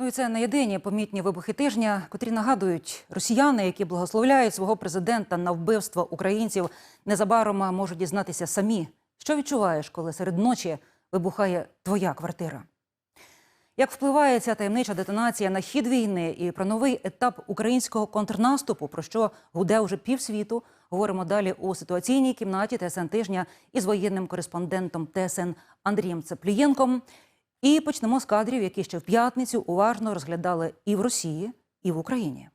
Ну і це не єдині помітні вибухи тижня, котрі нагадують росіяни, які благословляють свого президента на вбивство українців, незабаром можуть дізнатися самі, що відчуваєш, коли серед ночі вибухає твоя квартира. Як впливає ця таємнича детонація на хід війни і про новий етап українського контрнаступу, про що гуде уже півсвіту, говоримо далі у ситуаційній кімнаті ТСН тижня із воєнним кореспондентом ТСН Андрієм Цеплієнком. І почнемо з кадрів, які ще в п'ятницю уважно розглядали і в Росії, і в Україні.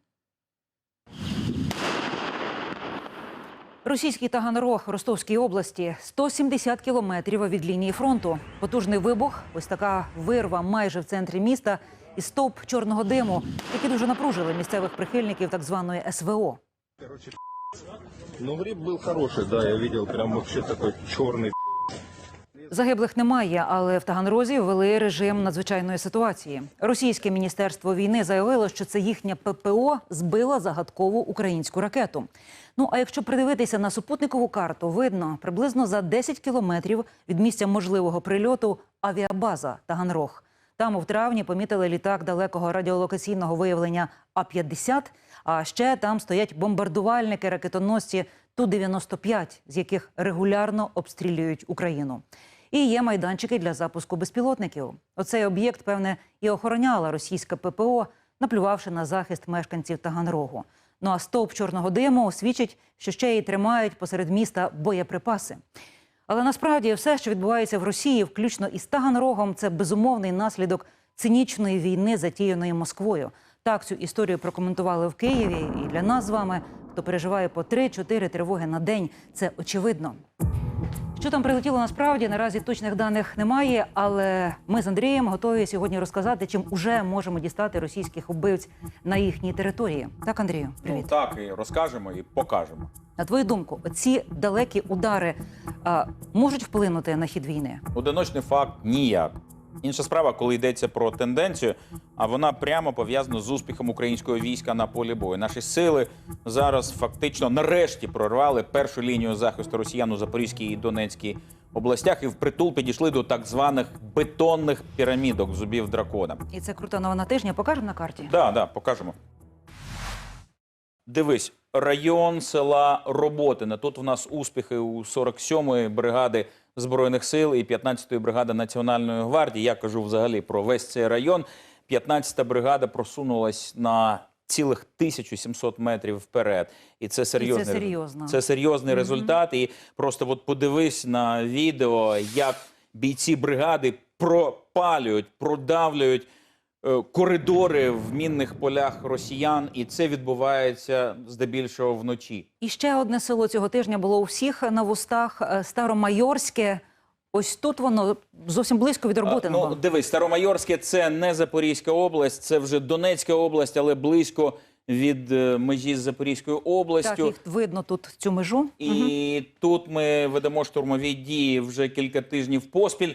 Російський Таганрог Ростовській області 170 кілометрів від лінії фронту. Потужний вибух, ось така вирва майже в центрі міста і стовп чорного диму, які дуже напружили місцевих прихильників так званої СВО. Ну, гриб был хороший, да, я видел прям вообще такой черный. Загиблих немає, але в Таганрозі ввели режим надзвичайної ситуації. Російське міністерство війни заявило, що це їхня ППО збила загадкову українську ракету. Ну а якщо придивитися на супутникову карту, видно приблизно за 10 кілометрів від місця можливого прильоту авіабаза Таганрог. Там у травні помітили літак далекого радіолокаційного виявлення А-50, а ще там стоять бомбардувальники ракетоносці Ту-95, з яких регулярно обстрілюють Україну. І є майданчики для запуску безпілотників. Оцей об'єкт, певне, і охороняла російська ППО, наплювавши на захист мешканців Таганрогу. Ну а стовп чорного диму свідчить, що ще й тримають посеред міста боєприпаси. Але насправді все, що відбувається в Росії, включно із Таганрогом, це безумовний наслідок цинічної війни, затіяної Москвою. Так цю історію прокоментували в Києві. І для нас з вами, хто переживає по 3-4 тривоги на день, це очевидно. Що там прилетіло насправді, наразі точних даних немає, але ми з Андрієм готові сьогодні розказати, чим уже можемо дістати російських убивць на їхній території. Так, Андрію, привіт. Ну, так, і розкажемо і покажемо. На твою думку, ці далекі удари а, можуть вплинути на хід війни? Одиночний факт ніяк. Інша справа, коли йдеться про тенденцію, а вона прямо пов'язана з успіхом українського війська на полі бою. Наші сили зараз фактично нарешті прорвали першу лінію захисту росіян у Запорізькій і Донецькій областях і впритул підійшли до так званих бетонних пірамідок зубів дракона. І це крута новина тижня. Покажемо на карті. Да, да, покажемо. Дивись, район села Роботине. Тут в нас успіхи у 47-ї бригади Збройних сил і 15-ї бригади Національної гвардії. Я кажу взагалі про весь цей район. 15-та бригада просунулась на цілих 1700 метрів вперед. І це серйозний, серйозно. це серйозний результат. І просто от подивись на відео, як бійці бригади пропалюють, продавлюють коридори в мінних полях росіян, і це відбувається здебільшого вночі. І ще одне село цього тижня було у всіх на вустах е, Старомайорське. Ось тут воно зовсім близько від А, Роботиного. Ну, дивись, Старомайорське це не Запорізька область, це вже Донецька область, але близько від е, межі з Запорізькою областю. так, їх видно тут цю межу. І тут ми ведемо штурмові дії вже кілька тижнів поспіль.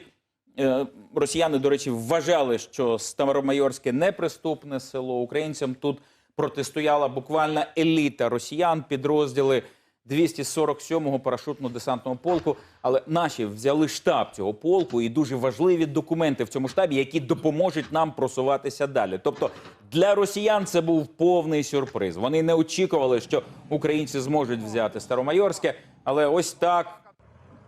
Е, Росіяни, до речі, вважали, що Старомайорське неприступне село. Українцям тут протистояла буквально еліта росіян, підрозділи 247-го парашутно-десантного полку. Але наші взяли штаб цього полку і дуже важливі документи в цьому штабі, які допоможуть нам просуватися далі. Тобто для росіян це був повний сюрприз. Вони не очікували, що українці зможуть взяти Старомайорське, але ось так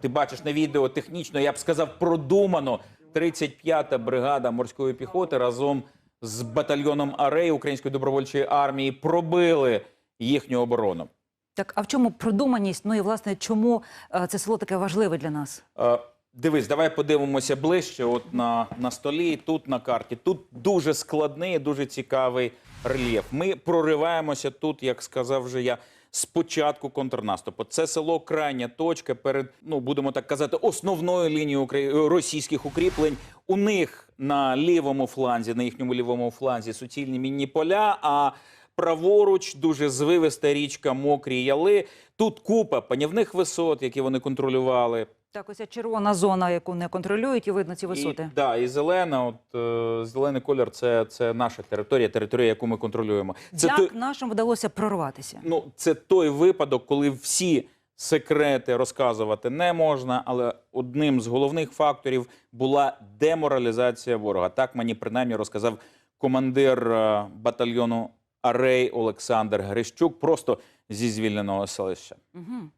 ти бачиш на відео технічно, я б сказав, продумано. 35-та бригада морської піхоти разом з батальйоном Арей Української добровольчої армії пробили їхню оборону. Так, а в чому продуманість? Ну і власне, чому е, це село таке важливе для нас? Е, Дивись, давай подивимося ближче. От на, на столі, тут на карті. Тут дуже складний, дуже цікавий рельєф. Ми прориваємося тут, як сказав вже я. З початку контрнаступу це село крайня точка перед, ну будемо так казати, основною лінією украї- російських укріплень. У них на лівому фланзі, на їхньому лівому фланзі суцільні мінні поля. А праворуч дуже звивиста річка Мокрі Яли. Тут купа панівних висот, які вони контролювали. Так, ось ця червона зона, яку не контролюють, і видно ці висоти. І, да, і зелена, от е, зелений колір це, це наша територія, територія, яку ми контролюємо. Це Як той, нашим вдалося прорватися? ну, це той випадок, коли всі секрети розказувати не можна, але одним з головних факторів була деморалізація ворога. Так мені принаймні розказав командир е, батальйону Арей Олександр Грищук, просто зі звільненого селища. Угу.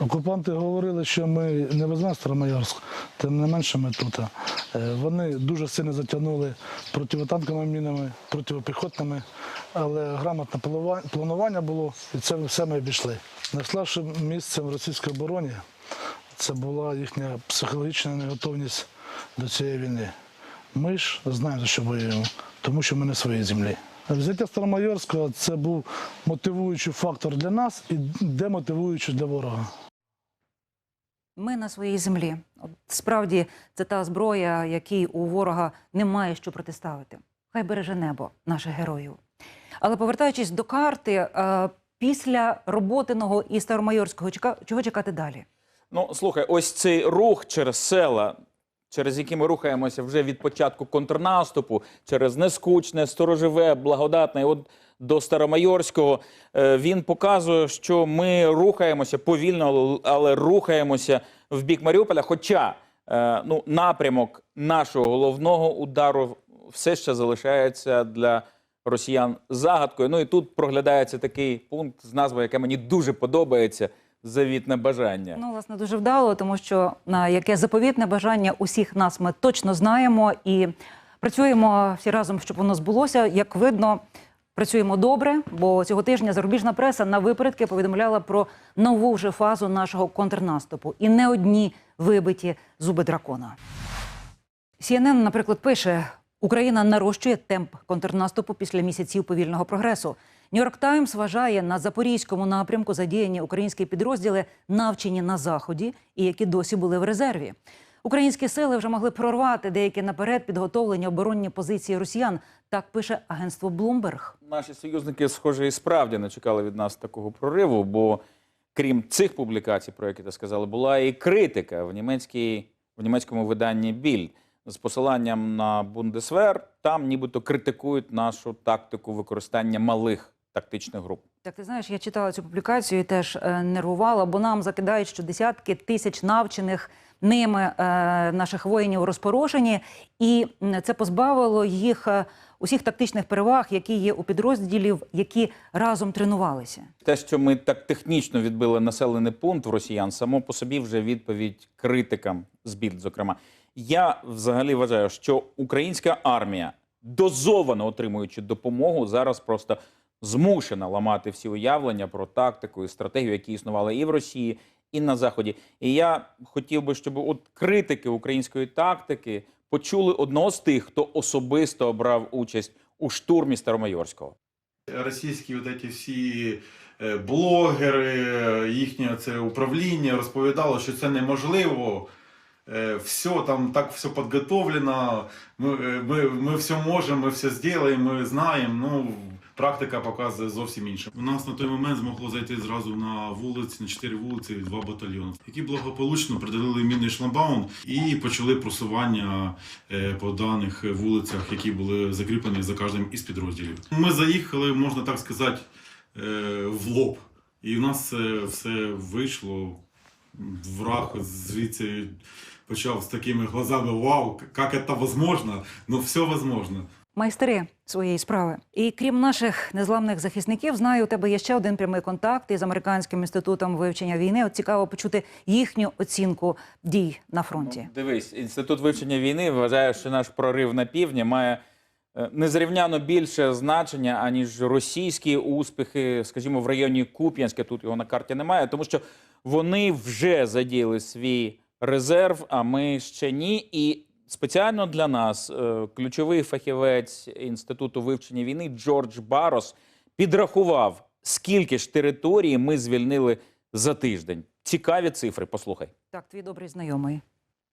Окупанти говорили, що ми не веземо Старомайорськ, тим не менше ми тут. Е, Вони дуже сильно затягнули противотанковими мінами, протипіхотними, але грамотне планування було, і це все ми обійшли. Найслабшим місцем в російській обороні це була їхня психологічна неготовність до цієї війни. Ми ж знаємо, за що воюємо, тому що ми не своїй землі. Взяття Старомайорського це був мотивуючий фактор для нас і демотивуючий для ворога. Ми на своїй землі. От справді це та зброя, якій у ворога немає що протиставити. Хай береже небо наших героїв. Але повертаючись до карти, е, після роботиного і Старомайорського, чого чекати далі? Ну, слухай, ось цей рух через села, через які ми рухаємося вже від початку контрнаступу, через нескучне, сторожове, благодатне, от до Старомайорського, е, він показує, що ми рухаємося повільно, але рухаємося в бік Маріуполя. Хоча е, ну, напрямок нашого головного удару все ще залишається для росіян загадкою. Ну і тут проглядається такий пункт з назвою, яке мені дуже подобається. Завітне бажання. Ну, власне, дуже вдало, тому що на яке заповітне бажання усіх нас ми точно знаємо і працюємо всі разом, щоб воно збулося. Як видно, працюємо добре, бо цього тижня зарубіжна преса на випередки повідомляла про нову вже фазу нашого контрнаступу і не одні вибиті зуби дракона. CNN, наприклад, пише: Україна нарощує темп контрнаступу після місяців повільного прогресу. Нью-Йорк Таймс вважає на запорізькому напрямку задіяні українські підрозділи, навчені на заході і які досі були в резерві. Українські сили вже могли прорвати деякі наперед підготовлені оборонні позиції росіян. Так пише агентство Bloomberg. Наші союзники, схоже, і справді не чекали від нас такого прориву, бо крім цих публікацій, про які ти сказала, була і критика в німецькій в німецькому виданні Більд з посиланням на Бундесвер. Там нібито критикують нашу тактику використання малих тактичних груп. Так, ти знаєш, я читала цю публікацію і теж е, нервувала, бо нам закидають, що десятки тисяч навчених ними е, наших воїнів розпорошені, і це позбавило їх е, усіх тактичних переваг, які є у підрозділів, які разом тренувалися. Те, що ми так технічно відбили населений пункт в росіян, само по собі вже відповідь критикам з Більд, зокрема. Я взагалі вважаю, що українська армія, дозовано отримуючи допомогу, зараз просто змушена ламати всі уявлення про тактику і стратегію, які існували і в Росії, і на Заході. І я хотів би, щоб от критики української тактики почули одного з тих, хто особисто брав участь у штурмі Старомайорського. російські от всі е, блогери, е, їхнє це управління розповідало, що це неможливо. Е, Все там так все підготовлено, ми, ми, ми все можемо, ми все зробимо, ми знаємо. Ну, практика показує зовсім інше. У нас на той момент змогло зайти зразу на вулиці, на чотири вулиці, два батальйони, які благополучно приділили мінний шламбаун і почали просування е, по даних вулицях, які були закріплені за кожним із підрозділів. Ми заїхали, можна так сказати, е, в лоб. І в нас все вийшло. Враг звідси почав з такими глазами: Вау, як це можливо? Ну, все можливо. Майстри своєї справи. І крім наших незламних захисників, знаю, у тебе є ще один прямий контакт із американським інститутом вивчення війни. От цікаво почути їхню оцінку дій на фронті. Дивись, інститут вивчення війни вважає, що наш прорив на півдні має е, незрівняно більше значення, аніж російські успіхи, скажімо, в районі Куп'янська. Тут його на карті немає, тому що вони вже задіяли свій резерв, а ми ще ні. І спеціально для нас е, ключовий фахівець інституту вивчення війни Джордж Барос підрахував, скільки ж території ми звільнили за тиждень. Цікаві цифри. Послухай. Так, твій добрий знайомий.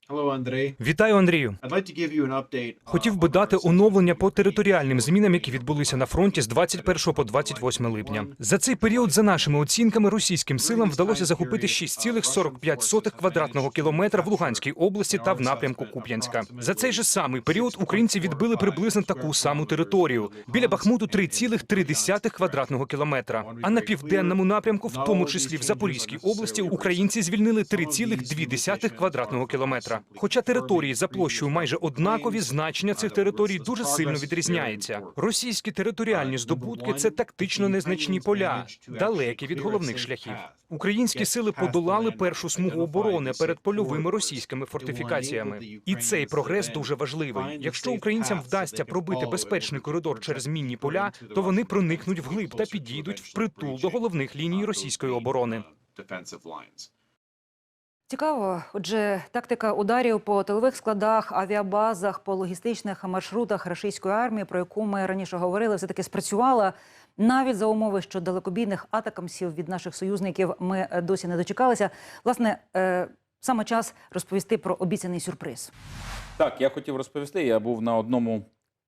Hello, Андрей. Вітаю, Андрію. Update. Хотів би дати оновлення по територіальним змінам, які відбулися на фронті з 21 по 28 липня. За цей період, за нашими оцінками, російським силам вдалося захопити 6,45 квадратного кілометра в Луганській області та в напрямку Куп'янська. За цей же самий період українці відбили приблизно таку саму територію біля Бахмуту 3,3 квадратного кілометра. А на південному напрямку, в тому числі в Запорізькій області, українці звільнили 3,2 квадратного кілометра. Хоча території за площею майже однакові, значення цих територій дуже сильно відрізняється. Російські територіальні здобутки це тактично незначні поля, далекі від головних шляхів. Українські сили подолали першу смугу оборони перед польовими російськими фортифікаціями. І цей прогрес дуже важливий. Якщо українцям вдасться пробити безпечний коридор через мінні поля, то вони проникнуть вглиб та підійдуть впритул до головних ліній російської оборони. Цікаво. Отже, тактика ударів по тилових складах, авіабазах, по логістичних маршрутах російської армії, про яку ми раніше говорили, все таки спрацювала. Навіть за умови, що далекобійних атакамсів від наших союзників ми е, досі не дочекалися. Власне, е, саме час розповісти про обіцяний сюрприз. Так, я хотів розповісти. Я був на одному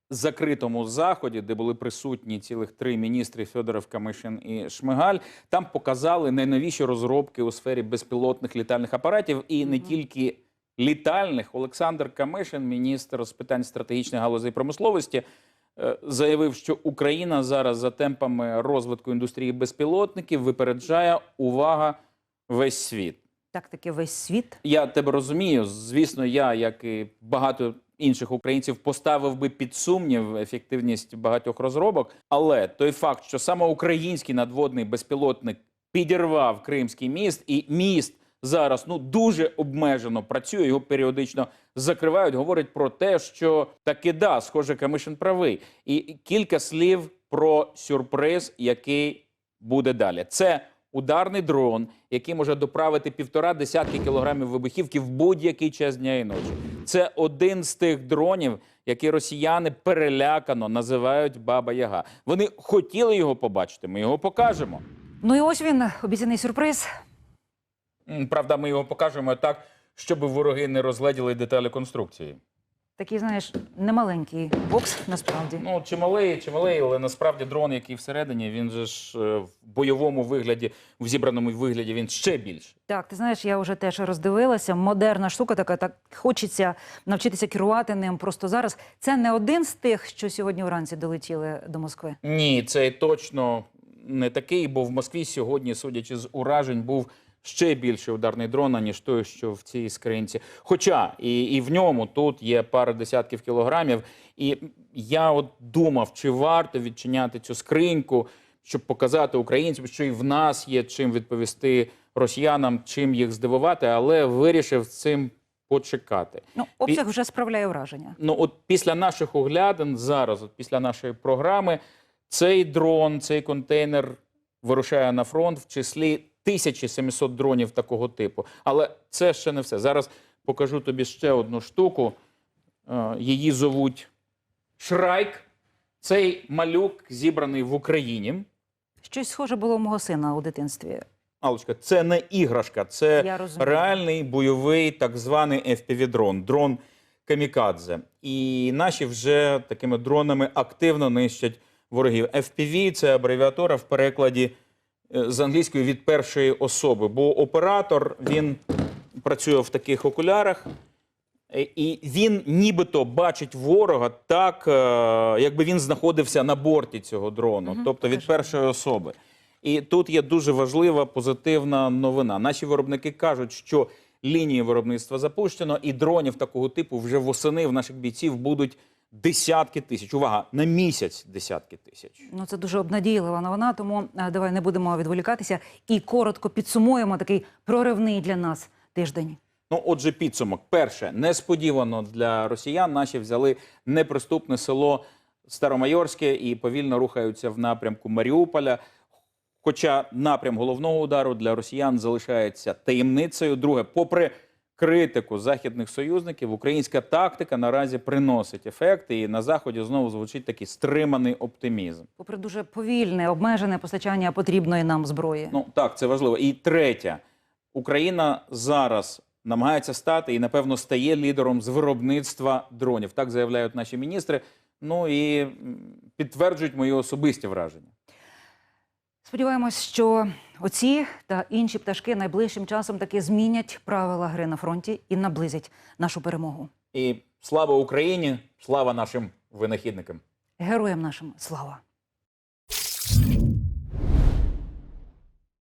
закритому заході, де були присутні цілих три міністри Федоров, Камишин і Шмигаль. Там показали найновіші розробки у сфері безпілотних літальних апаратів і не тільки літальних. Олександр Камишин, міністр з питань стратегічних галузей промисловості. е, Заявив, що Україна зараз за темпами розвитку індустрії безпілотників випереджає увага весь світ. Так таки весь світ. Я тебе розумію. Звісно, я, як і багато інших українців, поставив би під сумнів ефективність багатьох розробок. Але той факт, що саме український надводний безпілотник підірвав Кримський міст, і міст зараз ну дуже обмежено працює, його періодично закривають, говорить про те, що таки да, схоже, Камишин правий. І кілька слів про сюрприз, який буде далі. Це ударний дрон, який може доправити півтора десятки кілограмів вибухівки в будь-який час дня і ночі. Це один з тих дронів, які росіяни перелякано називають Баба Яга. Вони хотіли його побачити. Ми його покажемо. Ну і ось він обіцяний сюрприз. Правда, ми його покажемо так, щоб вороги не розгледіли деталі конструкції. Такий, знаєш, немаленький бокс насправді. Ну, чималий, чималий, але насправді дрон, який всередині, він же ж е, в бойовому вигляді, в зібраному вигляді, він ще більший. Так, ти знаєш, я вже теж роздивилася. Модерна штука, така так хочеться навчитися керувати ним просто зараз. Це не один з тих, що сьогодні вранці долетіли до Москви. Ні, це точно не такий, бо в Москві сьогодні, судячи з уражень, був ще більший ударний дрон, ніж той, що в цій скринці. Хоча і, і в ньому тут є пара десятків кілограмів. І я от думав, чи варто відчиняти цю скриньку, щоб показати українцям, що і в нас є чим відповісти росіянам, чим їх здивувати, але вирішив з цим почекати. Ну, обсяг вже справляє враження. Ну, от після наших оглядин, зараз, от після нашої програми, цей дрон, цей контейнер вирушає на фронт в числі 1700 дронів такого типу. Але це ще не все. Зараз покажу тобі ще одну штуку. Е, Її зовуть Шрайк. Цей малюк зібраний в Україні. Щось схоже було у мого сина у дитинстві. Алочка, це не іграшка, це реальний бойовий так званий FPV-дрон, дрон Камікадзе. І наші вже такими дронами активно нищать ворогів. FPV – це абревіатура в перекладі з англійської від першої особи, бо оператор він працює в таких окулярах. Е, І він нібито бачить ворога так, е, якби він знаходився на борті цього дрону, Мгм, тобто від першої особи. І тут є дуже важлива позитивна новина. Наші виробники кажуть, що лінії виробництва запущено, і дронів такого типу вже восени в наших бійців будуть десятки тисяч. Увага, на місяць десятки тисяч. Ну це дуже обнадійлива новина. Тому е, давай не будемо відволікатися і коротко підсумуємо такий проривний для нас тиждень. Ну, отже, підсумок. Перше, несподівано для росіян наші взяли неприступне село Старомайорське і повільно рухаються в напрямку Маріуполя. Хоча напрям головного удару для росіян залишається таємницею. Друге, попри критику західних союзників, українська тактика наразі приносить ефекти, і на заході знову звучить такий стриманий оптимізм. Попри дуже повільне, обмежене постачання потрібної нам зброї. Ну так, це важливо. І третє, Україна зараз намагається стати і, напевно, стає лідером з виробництва дронів. Так заявляють наші міністри. Ну і підтверджують мої особисті враження. Сподіваємось, що оці та інші пташки найближчим часом таки змінять правила гри на фронті і наблизять нашу перемогу. І слава Україні, слава нашим винахідникам. Героям нашим слава!